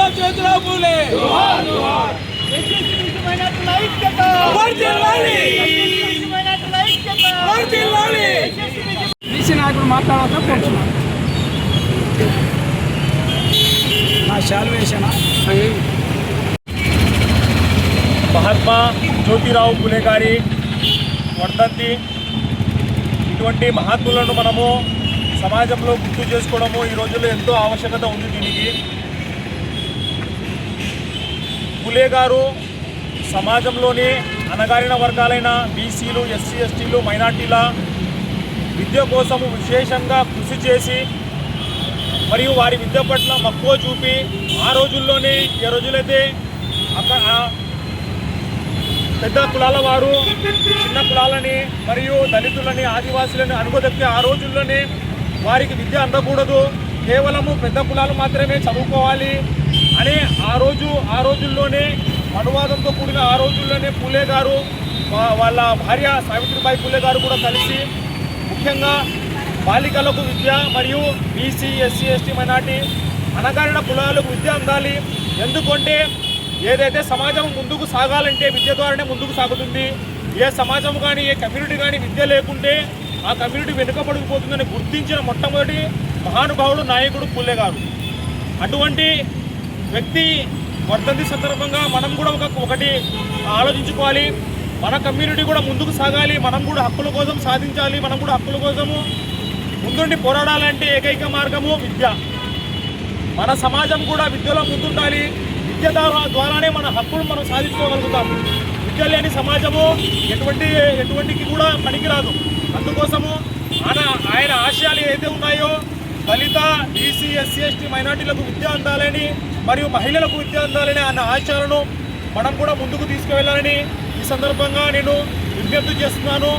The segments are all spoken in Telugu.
మహాత్మా జ్యోతిరావు పూలే. బీసీ నాయకుడు మాట్లాడాలని కోరుతున్నాను నా శాలు మహాత్మా జ్యోతిరావు పులే గారి వర్ధంతి. ఇటువంటి మహాత్ములను మనము సమాజంలో గుర్తు చేసుకోవడము ఈ రోజుల్లో ఎంతో ఆవశ్యకత ఉంది దీనికి. ఫులే గారు సమాజంలోని అణగారిన వర్గాలైన బీసీలు ఎస్సీ ఎస్టీలు మైనార్టీల విద్య కోసము విశేషంగా కృషి చేసి మరియు వారి విద్య పట్ల మక్కువ చూపి ఆ రోజుల్లోనే ఏ రోజులైతే అక్కడ పెద్ద కులాల వారు చిన్న కులాలని మరియు దళితులని ఆదివాసులని అనుగదక్కి ఆ రోజుల్లోనే వారికి విద్య అందకూడదు. కేవలము పెద్ద కులాలు మాత్రమే చదువుకోవాలి. అనే ఆ రోజు ఆ రోజుల్లోనే అనువాదంతో కూడిన ఆ రోజుల్లోనే పూలే గారు వాళ్ళ భార్య సావిత్రిబాయి పూలే గారు కూడా కలిసి ముఖ్యంగా బాలికలకు విద్య మరియు బీసీ ఎస్సీ ఎస్టీ మైనార్టీ అనగారిన కులాలకు విద్య అందాలి. ఎందుకంటే ఏదైతే సమాజం ముందుకు సాగాలంటే విద్య ద్వారానే ముందుకు సాగుతుంది. ఏ సమాజం కానీ ఏ కమ్యూనిటీ కానీ విద్య లేకుంటే ఆ కమ్యూనిటీ వెనుకబడిపోతుందని గుర్తించిన మొట్టమొదటి మహానుభావుడు నాయకుడు పుల్లె గారు. అటువంటి వ్యక్తి వర్ధంతి సందర్భంగా మనం కూడా ఒక ఒకటి ఆలోచించుకోవాలి. మన కమ్యూనిటీ కూడా ముందుకు సాగాలి. మనం కూడా హక్కుల కోసం సాధించాలి. మనం కూడా హక్కుల కోసము ముందుండి పోరాడాలంటే ఏకైక మార్గము విద్య. మన సమాజం కూడా విద్యలో ముందుండాలి. విద్య ద్వారానే మన హక్కులు మనం సాధించుకోగలుగుతాం. విద్య లేని సమాజము ఎటువంటి ఎటువంటికి కూడా పనికిరాదు. అందుకోసము ఆయన ఆయన ఆశయాలు ఏదైతే ఉన్నాయో దళిత బీసీ ఎస్సీ ఎస్టీ మైనార్టీలకు విద్య అందాలని మరియు మహిళలకు విద్య అందాలని అన్న ఆశయాలను మనం కూడా ముందుకు తీసుకువెళ్ళాలని ఈ సందర్భంగా నేను విజ్ఞప్తి చేస్తున్నాను.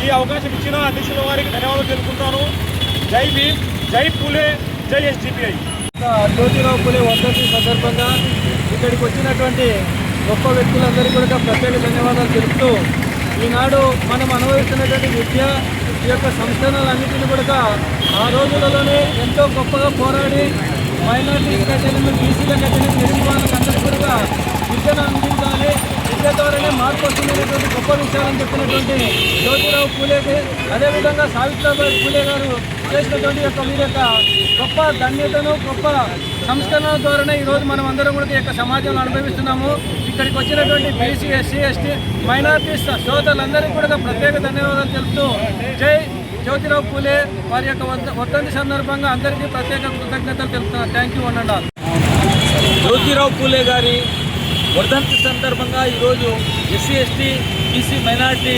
ఈ అవకాశం ఇచ్చిన అధ్యక్షుల వారికి ధన్యవాదాలు తెలుపుతున్నాను జై భీమ్ జై పూలే జై ఎస్డిపిఐ జ్యోతిరావు పూలే వర్ధంతి సందర్భంగా ఇక్కడికి వచ్చినటువంటి గొప్ప వ్యక్తులందరికీ కూడా ప్రత్యేక ధన్యవాదాలు తెలుపుతూ ఈనాడు మనం అనుభవిస్తున్నటువంటి విద్య ఈ యొక్క సంస్థలన్నింటినీ కూడా ఆ రోజులలోనే ఎంతో గొప్పగా పోరాడి మైనార్టీలకు అయితేనేమి బీసీలకు అయితేనేమి వాళ్ళకి అందరికీ కూడా విద్యను అందించాలి. విద్య ద్వారానే మార్పు వస్తుందనేటువంటి గొప్ప విషయాలని చెప్పినటువంటి జ్యోతిరావు పూలేకి అదేవిధంగా సావిత్రిబాయి పూలే గారు చేసినటువంటి యొక్క వీరి యొక్క గొప్ప ధన్యతను గొప్ప సంస్కరణల ద్వారానే ఈరోజు మనం అందరం కూడా ఈ యొక్క సమాజంలో అనుభవిస్తున్నాము. ఇక్కడికి వచ్చినటువంటి బీసీ ఎస్సీ ఎస్టీ మైనార్టీ సోదరులందరికీ కూడా ప్రత్యేక ధన్యవాదాలు తెలుపుతూ జై జ్యోతిరావు పూలే వారి యొక్క వర్ధంతి సందర్భంగా అందరికీ ప్రత్యేక కృతజ్ఞతలు తెలుపుతున్నాను thank you one and all Jyotirao Phule గారి వర్ధంతి సందర్భంగా ఈరోజు ఎస్సీ ఎస్టీ బీసీ మైనార్టీ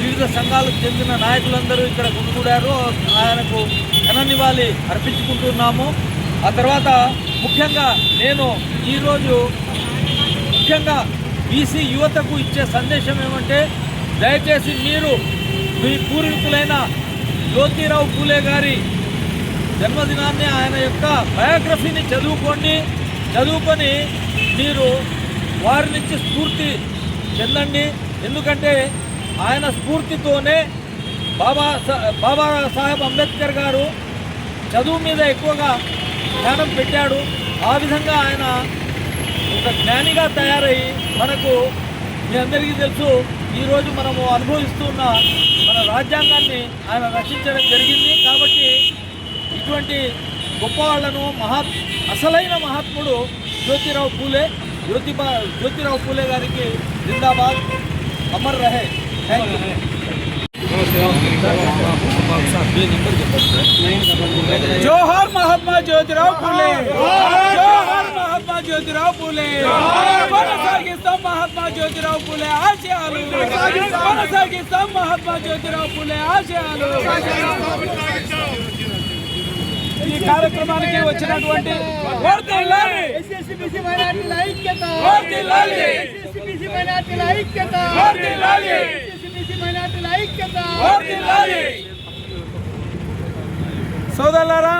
వివిధ సంఘాలకు చెందిన నాయకులందరూ ఇక్కడ గుమిగూడారు. ఆయనకు ఘన నివాళి అర్పించుకుంటున్నాము. ఆ తర్వాత ముఖ్యంగా నేను ఈరోజు ముఖ్యంగా బీసీ యువతకు ఇచ్చే సందేశం ఏమంటే దయచేసి మీరు మీ పూర్వీకులైన జ్యోతిరావు పూలే గారి జన్మదినాన్ని ఆయన యొక్క బయోగ్రఫీని చదువుకోండి. చదువుకొని మీరు వారి నుంచి స్ఫూర్తి చెందండి. ఎందుకంటే ఆయన స్ఫూర్తితోనే బాబా బాబా సాహెబ్ అంబేద్కర్ గారు చదువు మీద ఎక్కువగా ధ్యానం పెట్టాడు. ఆ విధంగా ఆయన ఒక జ్ఞానిగా తయారయ్యి మనకు మీ అందరికీ తెలుసు ఈరోజు మనము అనుభవిస్తున్న మన రాజ్యాంగాన్ని ఆయన రచించడం జరిగింది. కాబట్టి ఇటువంటి గొప్పవాళ్ళను మహా అసలైన మహాత్ముడు జ్యోతిరావు పూలే జ్యోతిబా జ్యోతిరావు పూలే గారికి జిందాబాద్. అమర్ రహే. థ్యాంక్ యూ జోహార్ మహాత్మా జ్యోతిరావు పూలే జోహార్ మహాత్మా జ్యోతిరావు పూలే కొనసాగిస్తాం మహాత్మా జ్యోతిరావు పూలే ఆశయాలు కొనసాగిస్తాం మహాత్మా జ్యోతిరావు పూలే ఆశయాలు ఈ కార్యక్రమానికి వచ్చినటువంటి వర్ధిల్లాలి! వర్ధిల్లాలి! సోదరులారా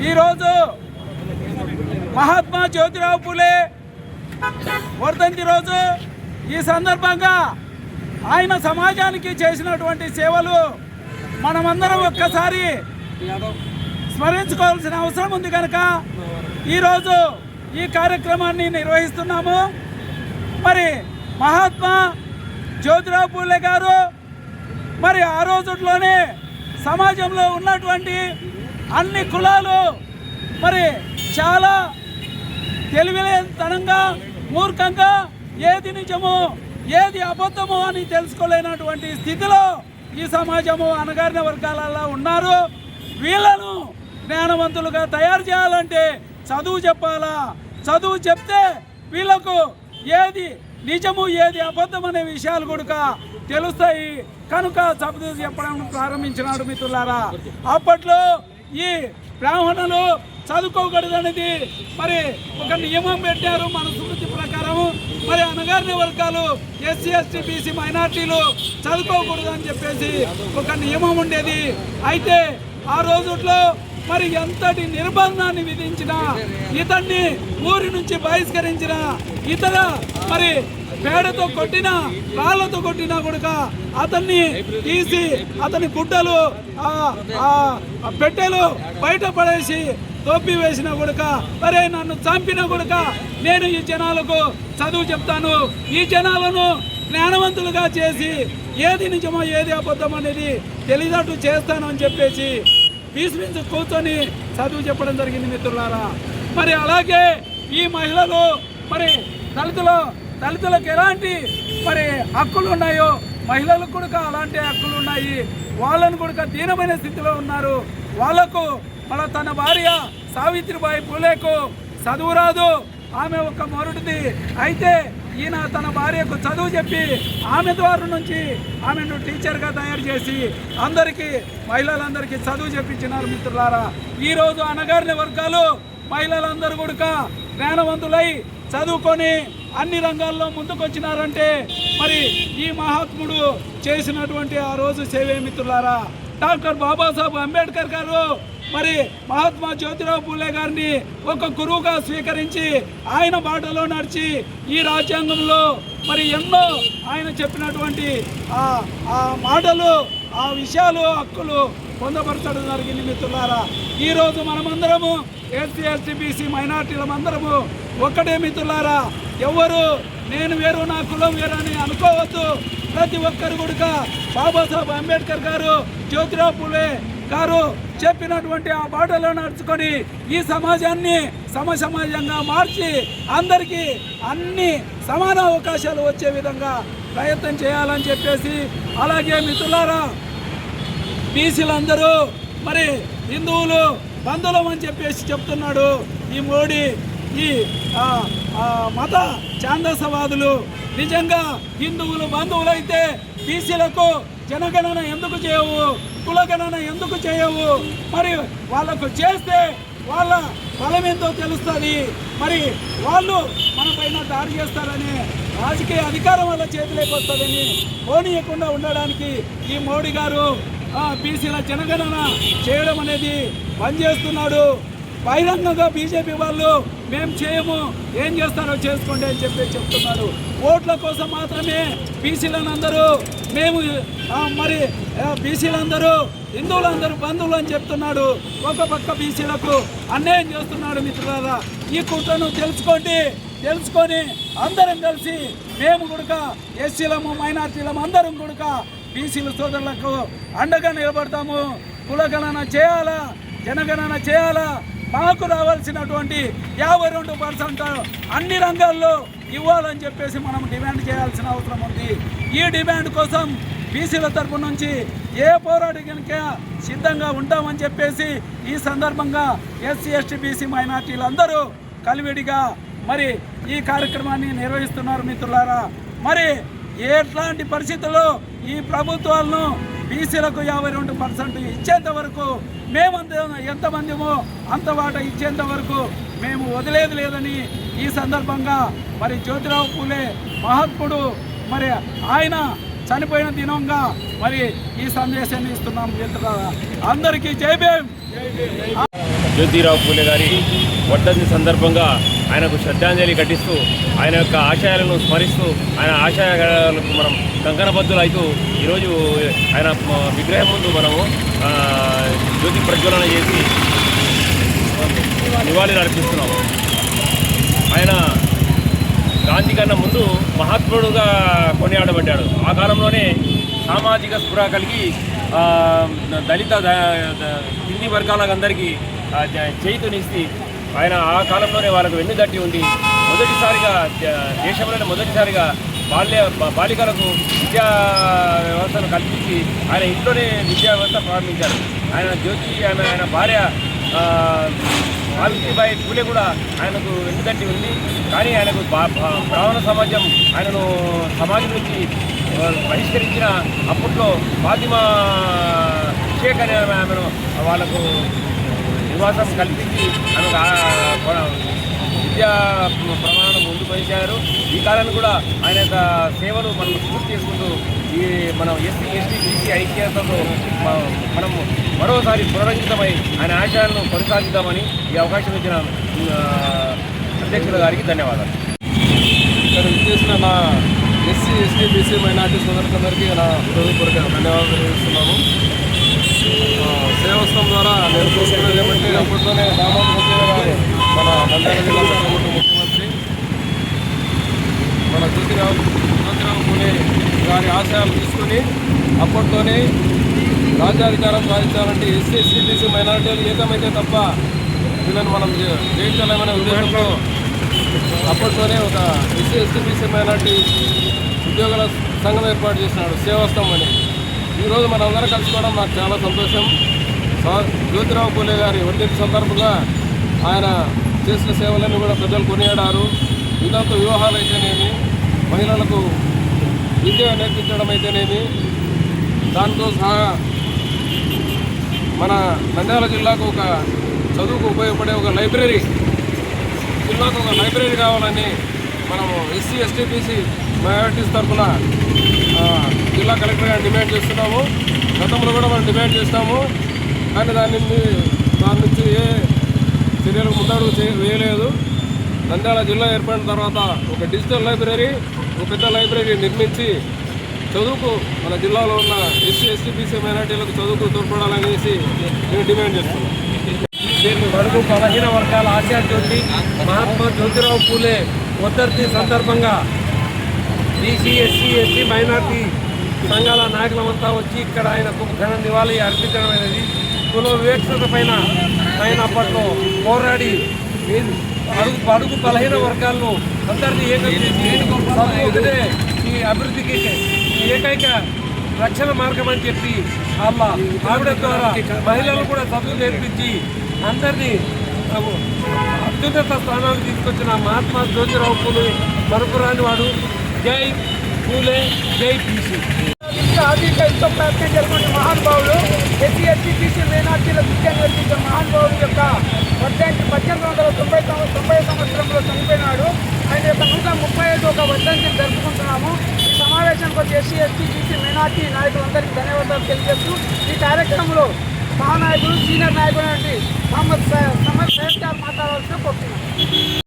ఈరోజు మహాత్మా జ్యోతిరావు పూలే వర్ధంతి రోజు ఈ సందర్భంగా ఆయన సమాజానికి చేసినటువంటి సేవలు మనమందరం ఒక్కసారి స్మరించుకోవాల్సిన అవసరం ఉంది కనుక ఈరోజు ఈ కార్యక్రమాన్ని నిర్వహిస్తున్నాము మరి మహాత్మా జ్యోతిరావు పూలే గారు మరి ఆ రోజుల్లోనే సమాజంలో ఉన్నటువంటి అన్ని కులాలు మరి చాలా తెలివితనంగా మూర్ఖంగా ఏది నిజము ఏది అబద్ధము అని తెలుసుకోలేనటువంటి స్థితిలో ఈ సమాజము అనగారిన వర్గాలలో ఉన్నారు. వీళ్ళను జ్ఞానవంతులుగా తయారు చేయాలంటే చదువు చెప్పాలా? చదువు చెప్తే వీళ్ళకు ఏది నిజము ఏది? అబద్ధం అనే విషయాలు కూడా తెలుస్తాయి. కనుక చదువు చెప్పడం ప్రారంభించినాడు మిత్రులారా. అప్పట్లో ఈ బ్రాహ్మణులు చదువుకోకూడదనేది మరి ఒక నియమం పెట్టారు మన స్మృతి ప్రకారం. మరి అనగారిన వర్గాలు ఎస్సీ ఎస్టీ బీసీ మైనార్టీలు చదువుకోకూడదు అని చెప్పేసి ఒక నియమం ఉండేది. అయితే ఆ రోజుల్లో మరి ఎంతటి నిర్బంధాన్ని విధించిన ఇతన్ని ఊరి నుంచి బహిష్కరించిన ఇతర మరి పేడతో కొట్టిన రాళ్ళతో కొట్టినా కూడా అతన్ని తీసి అతని గుడ్డలు పెట్టెలు బయట పడేసి తోపి వేసిన కొడుక మరే నన్ను చంపిన కొడుక నేను ఈ జనాలకు చదువు చెప్తాను. ఈ జనాలను జ్ఞానవంతులుగా చేసి ఏది నిజమో ఏది అబద్ధం అనేది తెలియదట్టు చేస్తాను అని చెప్పేసి పీస్ కూర్చొని చదువు చెప్పడం జరిగింది మిత్రులారా. మరి అలాగే ఈ మహిళలు మరి దళితులు దళితులకు ఎలాంటి మరి హక్కులు ఉన్నాయో మహిళలకు కూడా అలాంటి హక్కులు ఉన్నాయి. వాళ్ళను కూడా దీనమైన స్థితిలో ఉన్నారు. వాళ్ళకు మన తన భార్య సావిత్రిబాయి పూలేకు చదువు రాదు. ఆమె ఒక మరుడిది అయితే ఈయన తన భార్యకు చదువు చెప్పి ఆమె ద్వారా నుంచి ఆమెను టీచర్గా తయారు చేసి అందరికీ మహిళలందరికీ చదువు చెప్పించినారు మిత్రులారా. ఈరోజు అనగారిన వర్గాలు మహిళలందరూ కూడా జ్ఞానవంతులై చదువుకొని అన్ని రంగాల్లో ముందుకొచ్చినారంటే మరి ఈ మహాత్ముడు చేసినటువంటి ఆ రోజు సేవే మిత్రులారా. డాక్టర్ బాబాసాహెబ్ అంబేద్కర్ గారు మరి మహాత్మా జ్యోతిరావు పూలే గారిని ఒక గురువుగా స్వీకరించి ఆయన బాటలో నడిచి ఈ రాజ్యాంగంలో మరి ఎన్నో ఆయన చెప్పినటువంటి ఆ ఆ మాటలు ఆ విషయాలు హక్కులు పొందపరచడం జరిగింది మిత్రులారా. ఈరోజు మనమందరము ఎస్సీ ఎస్టీ బీసీ మైనార్టీలమందరము ఒక్కటే మిత్రులారా. ఎవరు నేను వేరు నా కులం వేరు అని అనుకోవద్దు. ప్రతి ఒక్కరు కూడా బాబాసాహెబ్ అంబేద్కర్ గారు జ్యోతిరావు పూలే గారు చెప్పినటువంటి ఆ బాటలో నడుచుకొని ఈ సమాజాన్ని సమ సమాజంగా మార్చి అందరికీ అన్ని సమాన అవకాశాలు వచ్చే విధంగా ప్రయత్నం చేయాలని చెప్పేసి అలాగే మిత్రులారా బీసీలందరూ మరి హిందువులు బంధువులం అని చెప్పేసి చెప్తున్నాడు ఈ మోడీ ఈ మత ఛాందసవాదులు. నిజంగా హిందువులు బంధువులైతే బీసీలకు జనగణన ఎందుకు చేయవు? కులగణన ఎందుకు చేయవు? మరి వాళ్ళకు చేస్తే వాళ్ళ బలం తెలుస్తుంది. మరి వాళ్ళు మన పైన దాడి చేస్తారని రాజకీయ అధికారం వాళ్ళ చేతిలోకి వస్తుందని పోనీయకుండా ఉండడానికి ఈ మోడీ గారు ఆ, బీసీల జనగణన చేయడం అనేది బంద్ చేస్తున్నాడు. బహిరంగంగా బీజేపీ వాళ్ళు మేము చేయము ఏం చేస్తారో చేసుకోండి అని చెప్పి చెప్తున్నారు. ఓట్ల కోసం మాత్రమే బీసీలను అందరూ మేము మరి బీసీలందరూ హిందువులందరూ బంధువులు అని చెప్తున్నాడు. ఒక పక్క బీసీలకు అన్యాయం చేస్తున్నాడు మిత్రులారా. ఈ కుట్రను తెలుసుకోండి తెలుసుకొని అందరం కలిసి మేము కూడా ఎస్సీలము మైనార్టీలము అందరం కూడా బీసీల సోదరులకు అండగా నిలబడతాము. కులగణన చేయాలా? జనగణన చేయాలా? మాకు రావాల్సినటువంటి యాభై రెండు పర్సెంట్ అన్ని రంగాల్లో ఇవ్వాలని చెప్పేసి మనం డిమాండ్ చేయాల్సిన అవసరం ఉంది. ఈ డిమాండ్ కోసం బీసీల తరపు నుంచి ఏ పోరాట కనుక సిద్ధంగా ఉంటామని చెప్పేసి ఈ సందర్భంగా ఎస్సీ ఎస్టీ బీసీ మైనార్టీలందరూ కలివిడిగా మరి ఈ కార్యక్రమాన్ని నిర్వహిస్తున్నారు మిత్రులారా. మరి ఎట్లాంటి పరిస్థితుల్లో ఈ ప్రభుత్వాలను బీసీలకు యాభై రెండు పర్సెంట్ ఇచ్చేంత వరకు మేమంత ఎంతమందిమో అంత వాట ఇచ్చేంత వరకు మేము వదిలేదు లేదని ఈ సందర్భంగా మరి జ్యోతిరావు పూలే మహత్ముడు మరి ఆయన చనిపోయిన దినంగా మరి ఈ సందేశాన్ని ఇస్తున్నాం. అందరికీ జై భీం జ్యోతిరావు పూలే గారి వర్ధంతి సందర్భంగా ఆయనకు శ్రద్ధాంజలి ఘటిస్తూ ఆయన యొక్క ఆశయాలను స్మరిస్తూ ఆయన ఆశయాలకు మనం కంకణబద్ధులు అవుతూ ఈరోజు ఆయన విగ్రహం ముందు మనము జ్యోతి ప్రజ్వలన చేసి నివాళులు అర్పిస్తున్నాం. ఆయన గాంధీ కన్నా ముందు మహాత్ముడుగా కొనియాడబడ్డాడు. ఆ కాలంలోనే సామాజిక స్పృహ కలిగి దళిత కింది వర్గాలకు అందరికీ జ- ఆయన ఆ కాలంలోనే వాళ్ళకు వెన్ను తట్టి ఉండి మొదటిసారిగా దేశంలోనే మొదటిసారిగా బాల్య బాలికలకు విద్యా వ్యవస్థను కల్పించి ఆయన ఇంట్లోనే విద్యా వ్యవస్థ ప్రారంభించారు. ఆయన జ్యోతి ఆయన ఆయన భార్య సావిత్రిబాయి పూలే కూడా ఆయనకు వెన్నుదంటి ఉంది కానీ ఆయనకు బ్రాహ్మణ సమాజం ఆయనను సమాజం నుంచి బహిష్కరించిన అప్పట్లో ఫాతిమా షేక్ అనే ఆమె- ఆమెను వాళ్ళకు నివాసం కల్పించి ఆమె విద్యా ప్రమాణం ముందు పనిచేశారు ఈ కాలాన్ని కూడా ఆయన యొక్క సేవలు మనం పూర్తి చేసుకుంటూ ఈ మనం ఎస్సీ ఎస్టీ బీసీ ఐక్యతతో మనం మరోసారి పునరంకితమై ఆయన ఆశయాలను కొనసాగిద్దామని ఈ అవకాశం ఇచ్చిన అధ్యక్షుల గారికి ధన్యవాదాలు. ఇక్కడ చేసిన నా ఎస్సీ ఎస్టీ బీసీ మైనార్టీ సోదరులందరికీ నా హృదయపూర్వక ధన్యవాదాలు తెలియజేస్తున్నాను దేవస్థానం ద్వారా నేను చూసుకున్నది ఏమంటే అప్పట్లోనే రామోజీ ముఖ్యమంత్రి గారు మన నంద్యాల జిల్లా ముఖ్యమంత్రి మన జ్యోతిరావు జ్యోతిరావు గారి ఆశయాలు తీసుకొని అప్పట్లోనే రాజ్యాధికారం సాధించాలంటే ఎస్సీ సిటీసీ మైనార్టీలు ఏకమైతే తప్ప వీళ్ళని మనం జే- ఉద్దేశంతో అప్పట్లోనే ఒక ఎస్సీ ఎస్టీ బీసీ మైనార్టీ ఉద్యోగుల సంఘం ఏర్పాటు చేసినాడు సేవస్థం అని. ఈరోజు మనందరం కలుసుకోవడం నాకు చాలా సంతోషం. జ్యోతిరావు పూలే గారి వర్ధంతి సందర్భంగా ఆయన చేసిన సేవలన్నీ కూడా ప్రజలు కొనియాడారు. వితంతు వివాహాలు అయితేనేమి మహిళలకు విద్య నేర్పించడం అయితేనేమి దాంతో సహా మన నంద్యాల జిల్లాకు ఒక చదువుకు ఉపయోగపడే ఒక లైబ్రరీ జిల్లాకు ఒక లైబ్రరీ కావాలని మనము ఎస్సీ ఎస్టీపీసీ బీసీ తరఫున జిల్లా కలెక్టర్ గారిని డిమాండ్ చేస్తున్నాము. గతంలో కూడా మనం డిమాండ్ చేస్తాము. కానీ దాని దాని నుంచి ఏ చర్యలు ముందడుగు వేయలేదు. నంద్యాల జిల్లా ఏర్పడిన తర్వాత ఒక డిజిటల్ లైబ్రరీ ఒక పెద్ద లైబ్రరీ నిర్మించి చదువుకు మన జిల్లాలో ఉన్న ఎస్సీ ఎస్టీ బీసీ మైనార్టీలకు చదువుకు తోడ్పడాలనేసి నేను డిమాండ్ చేస్తున్నాను దీన్ని వరకు బలహీన వర్గాల ఆశా జ్యోతి మహాత్మా జ్యోతిరావు పూలే వర్ధంతి సందర్భంగా బీసీ ఎస్సీ ఎస్టీ మైనార్టీ సంఘాల నాయకులమంతా వచ్చి ఇక్కడ ఆయనకు ఘన నివాళి అర్పించడం అనేది కుల వివక్షత పైన ఆయన అప్పట్లో పోరాడి అడుగు అడుగు బలహీన వర్గాలను అందరినీ ఏకం చేసి చదువు ఒకటే ఈ అభివృద్ధికి ఏకైక రక్షణ మార్గం అని చెప్పి వాళ్ళ ఆవిడ ద్వారా మహిళలు కూడా చదువు నేర్పించి అందరినీ అత్యున్నత స్థానానికి తీసుకొచ్చిన మహాత్మా జ్యోతిరావు పూలే మరపురాని వాడు. జై పూలే జై పీసీ ఆర్థిక ఎంతో ప్రయత్నం చేసినటువంటి మహానుభావులు ఎస్సీ ఎస్సీ బీసీ మైనార్టీల విద్యను నేర్పించిన మహానుభావుడు యొక్క వర్ధంతి పద్దెనిమిది వందల తొంభై తొమ్మిది తొంభై సంవత్సరంలో చనిపోయినాడు. ఆయన యొక్క నూట ముప్పై ఐదు ఒక వర్ధంతిని జరుపుకుంటున్నాము. ఈ సమావేశానికి వచ్చి ఎస్సీ ఎస్టీ బీసీ మైనార్టీ నాయకులందరికీ ధన్యవాదాలు తెలియజేస్తూ ఈ కార్యక్రమంలో మహానాయకులు సీనియర్ నాయకుడు మహమ్మద్ సయ్యద్ సయ్యద్ గారు మాట్లాడాల్సిన కోరుతున్నాను